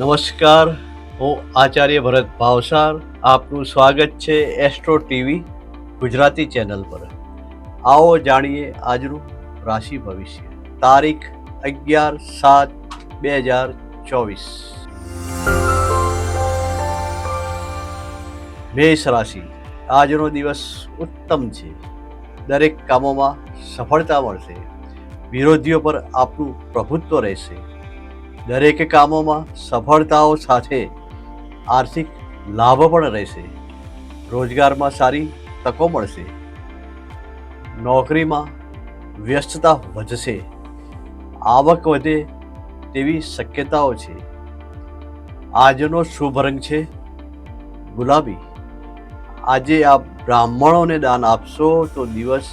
નમસ્કાર, હું આચાર્ય ભરત ભાવસાર, આપનું સ્વાગત છે એસ્ટ્રો ટીવી ગુજરાતી ચેનલ પર. આવો જાણીએ આજનું રાશિ ભવિષ્ય. તારીખ અગિયાર સાત બે હજાર ચોવીસ. મેષ રાશિ. આજનો દિવસ ઉત્તમ છે. દરેક કામોમાં સફળતા મળશે. વિરોધીઓ પર આપનું પ્રભુત્વ રહેશે. દરેક કામોમાં સફળતાઓ સાથે આર્થિક લાભ પણ રહેશે. રોજગારમાં સારી તકો મળશે. નોકરીમાં વ્યસ્તતા વધશે. આવક વધે તેવી શક્યતાઓ છે. આજનો શુભ રંગ છે ગુલાબી. આજે આ બ્રાહ્મણોને દાન આપશો તો દિવસ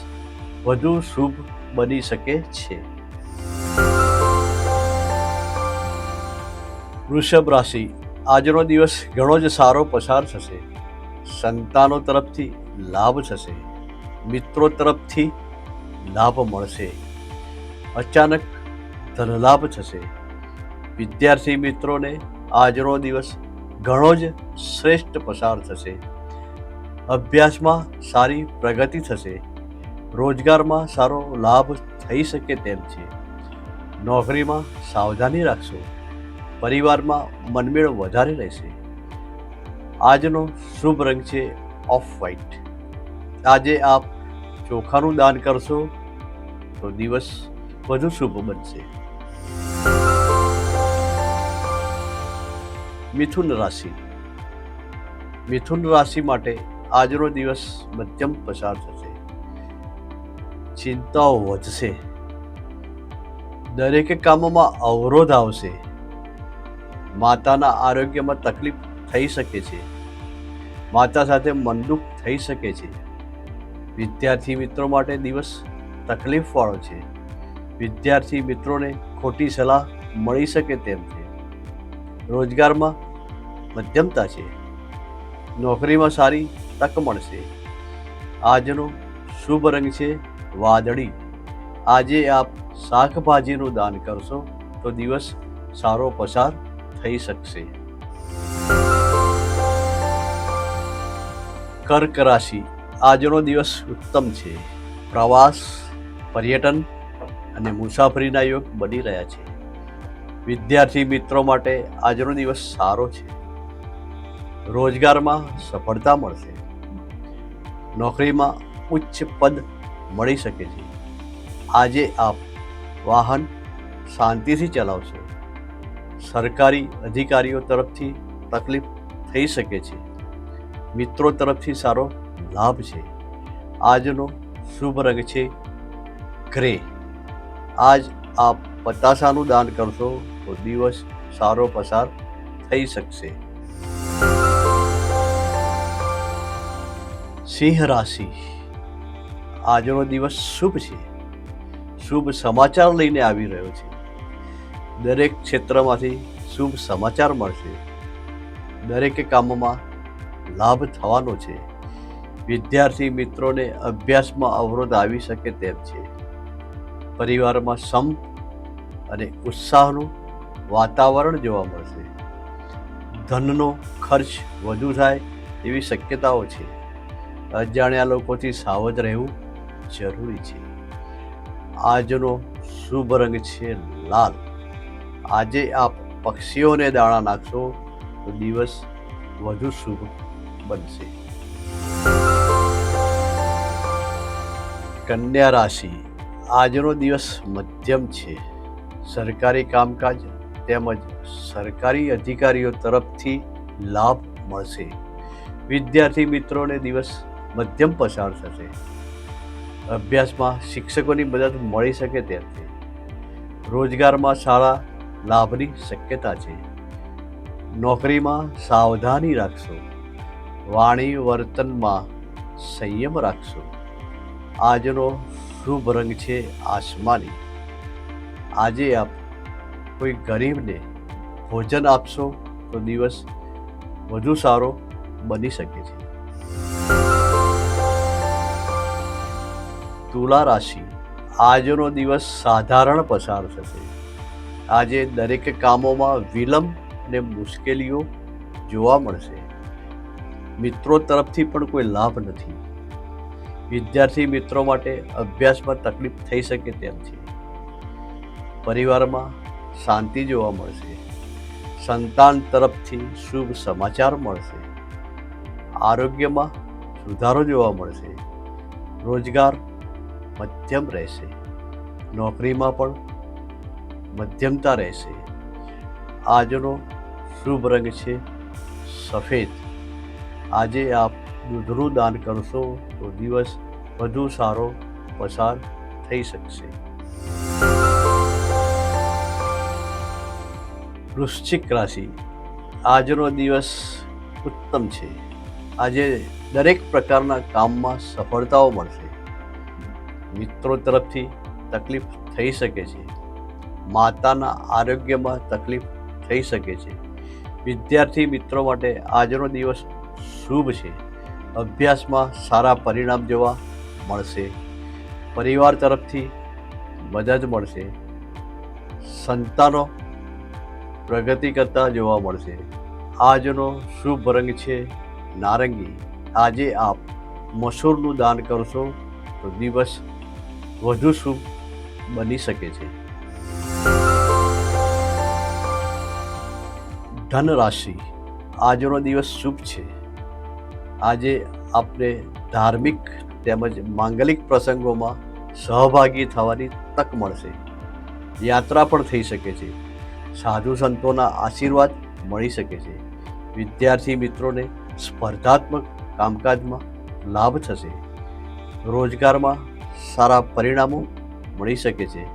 વધુ શુભ બની શકે છે. વૃષભ રાશિ, આજનો દિવસ ઘણો જ સારો પસાર થશે. સંતાનો તરફથી લાભ થશે. મિત્રો તરફથી લાભ મળશે. અચાનક ધનલાભ થશે. વિદ્યાર્થી મિત્રોને આજનો દિવસ ઘણો જ શ્રેષ્ઠ પસાર થશે. અભ્યાસમાં સારી પ્રગતિ થશે. રોજગારમાં સારો લાભ થઈ શકે તેમ છે. નોકરીમાં સાવધાની રાખશો. પરિવારમાં મનમેળ વધારે રહેશે. આજનો શુભ રંગ છે ઓફ વ્હાઇટ. આજે આપ ચોખાનું દાન કરશો તો દિવસ વધુ શુભ બનશે. મિથુન રાશિ. મિથુન રાશિ માટે આજનો દિવસ મધ્યમ પસાર થશે. ચિંતાઓ વધશે. દરેક કામોમાં અવરોધ આવશે. માતાના આરોગ્યમાં તકલીફ થઈ શકે છે. માતા સાથે મનદુખ થઈ શકે છે. વિદ્યાર્થી મિત્રો માટે દિવસ તકલીફવાળો છે. વિદ્યાર્થી મિત્રોને ખોટી સલાહ મળી શકે તેમ છે. રોજગારમાં મધ્યમતા છે. નોકરીમાં સારી તક મળશે. આજનો શુભ રંગ છે વાદળી. આજે આપ શાકભાજીનું દાન કરશો તો દિવસ સારો પસાર થઈ શકશે. કર્ક રાશિ આજનો દિવસ ઉત્તમ છે. પ્રવાસ, પર્યટન અને મુસાફરીના યોગ બની રહ્યા છે. વિદ્યાર્થી મિત્રો માટે આજનો દિવસ સારો છે. રોજગારમાં સફળતા મળશે. નોકરીમાં ઉચ્ચ પદ મળી શકે છે. આજે આપ વાહન શાંતિથી ચલાવશો. સરકારી અધિકારીઓ તરફથી તકલીફ થઈ શકે છે. મિત્રો તરફથી સારો લાભ છે. આજનો શુભ રંગ છે ગ્રે. આજ આપ પતાસાનું દાન કરશો તો દિવસ સારો પસાર થઈ શકશે. સિંહ રાશિ. આજનો દિવસ શુભ છે. શુભ સમાચાર લઈને આવી રહ્યો છે. દરેક ક્ષેત્રમાંથી શુભ સમાચાર મળશે. દરેક કામમાં લાભ થવાનો છે. વિદ્યાર્થી મિત્રોને અભ્યાસમાં અવરોધ આવી શકે તેમ છે. પરિવારમાં સંપ અને ઉત્સાહનું વાતાવરણ જોવા મળશે. ધનનો ખર્ચ વધુ થાય એવી શક્યતાઓ છે. અજાણ્યા લોકોથી સાવધ રહેવું જરૂરી છે. આજનો શુભ રંગ છે લાલ. આજે આપ પક્ષીઓને દાણા નાખશો તો દિવસ વધુ શુભ બનશે. કન્યા રાશિ, આજનો દિવસ મધ્યમ છે. સરકારી કામકાજ તેમજ સરકારી અધિકારીઓ તરફથી લાભ મળશે. વિદ્યાર્થી મિત્રોને દિવસ મધ્યમ પસાર થશે. અભ્યાસમાં શિક્ષકોની મદદ મળી શકે તેમ રોજગારમાં સારા લાભની શક્યતા છે. નોકરીમાં સાવધાની રાખશો. વાણી વર્તનમાં સંયમ રાખશો. આજનો શુભ રંગ છે આસમાની. આજે આપ કોઈ ગરીબને ભોજન આપશો તો દિવસ વધુ સારો બની શકે છે. તુલા રાશિ. આજનો દિવસ સાધારણ પસાર થશે. આજે દરેક કામોમાં વિલંબ ને મુશ્કેલીઓ જોવા મળશે. મિત્રો તરફથી પણ કોઈ લાભ નથી. વિદ્યાર્થી મિત્રો માટે અભ્યાસમાં તકલીફ થઈ શકે તેમ છે. પરિવારમાં શાંતિ જોવા મળશે. સંતાન તરફથી શુભ સમાચાર મળશે. આરોગ્યમાં સુધારો જોવા મળશે. રોજગાર મધ્યમ રહેશે. નોકરીમાં પણ મધ્યમતા રહેશે. આજનો શુભ રંગ છે સફેદ. આજે આપ દૂધનું દાન કરશો તો દિવસ વધુ સારો પસાર થઈ શકશે. વૃશ્ચિક રાશિ. આજનો દિવસ ઉત્તમ છે. આજે દરેક પ્રકારના કામમાં સફળતાઓ મળશે. મિત્રો તરફથી તકલીફ થઈ શકે છે. માતાના આરોગ્યમાં તકલીફ થઈ શકે છે. વિદ્યાર્થી મિત્રો માટે આજનો દિવસ શુભ છે. અભ્યાસમાં સારા પરિણામ જોવા મળશે. પરિવાર તરફથી મદદ મળશે. સંતાનો પ્રગતિ કરતા જોવા મળશે. આજનો શુભ રંગ છે નારંગી. આજે આપ મસૂરનું દાન કરશો તો દિવસ વધુ શુભ બની શકે છે. ધન રાશિ આજનો દિવસ શુભ છે. આજે આપને ધાર્મિક તેમજ માંગલિક પ્રસંગોમાં સહભાગી થવાની તક મળશે. યાત્રા પણ થઈ શકે છે. સાધુ સંતોના આશીર્વાદ મળી શકે છે. વિદ્યાર્થી મિત્રોને સ્પર્ધાત્મક કામકાજમાં લાભ થશે. રોજગારમાં સારા પરિણામો મળી શકે છે.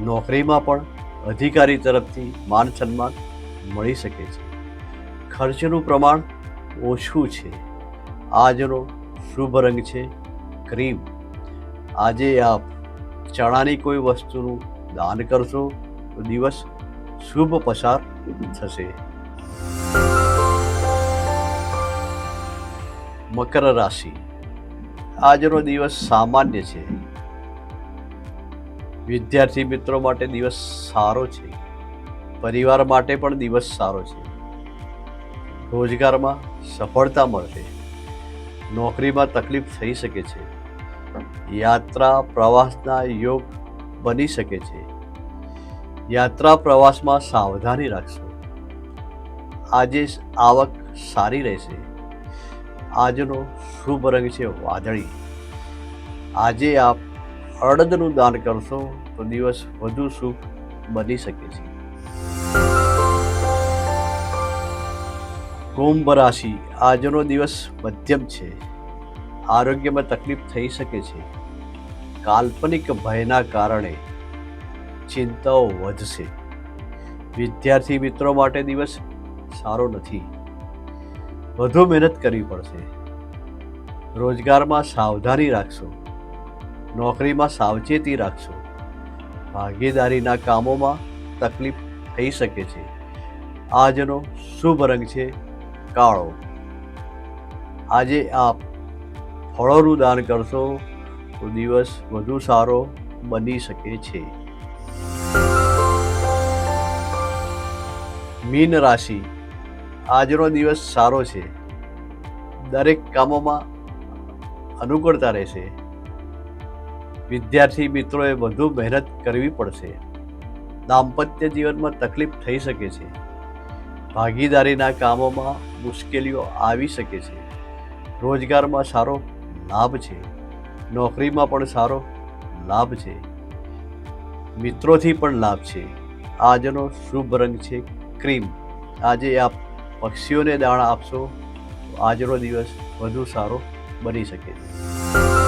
નોકરીમાં પણ અધિકારી તરફથી માન સન્માન મળી શકે છે. ખર્ચનું પ્રમાણ ઓછું છે. આજનો શુભ રંગ છે ક્રીમ. આજે આપ ચણાની કોઈ વસ્તુનું દાન કરશો તો દિવસ શુભ પસાર થશે. મકર રાશિ. આજનો દિવસ સામાન્ય છે. વિદ્યાર્થી મિત્રો માટે દિવસ સારો છે. પરિવાર માટે પણ દિવસ સારો છે. રોજગારમાં સફળતા મળશે. નોકરીમાં તકલીફ થઈ શકે છે. યાત્રા પ્રવાસના યોગ બની શકે છે. યાત્રા પ્રવાસમાં સાવધાની રાખશો. આજે આવક સારી રહેશે. આજનો શુભ રંગ છે વાદળી. આજે આપ અડદનું દાન કરશો તો દિવસ વધુ શુભ બની શકે છે. કુંભ રાશિ આજનો દિવસ મધ્યમ છે. આરોગ્યમાં તકલીફ થઈ શકે છે. કાલ્પનિક ભયના કારણે ચિંતાઓ વધશે. વિદ્યાર્થી મિત્રો માટે દિવસ સારો નથી. વધુ મહેનત કરવી પડશે. રોજગારમાં સાવધાની રાખશો. નોકરીમાં સાવચેતી રાખશો. ભાગીદારીના કામોમાં તકલીફ થઈ શકે છે. આજનો શુભ રંગ છે કાળો. આજે આપ ફળોનું દાન કરશો તો દિવસ વધુ સારો બની શકે છે. મીન રાશિ. આજનો દિવસ સારો છે. દરેક કામોમાં અનુકૂળતા રહેશે. વિદ્યાર્થી મિત્રોએ વધુ મહેનત કરવી પડશે. દાંપત્ય જીવનમાં તકલીફ થઈ શકે છે. ભાગીદારીના કામોમાં મુશ્કેલીઓ આવી શકે છે. રોજગારમાં સારો લાભ છે. નોકરીમાં પણ સારો લાભ છે. મિત્રોથી પણ લાભ છે. આજનો શુભ રંગ છે ક્રીમ. આજે આપ પક્ષીઓને દાણા આપશો આજનો દિવસ વધુ સારો બની શકે છે.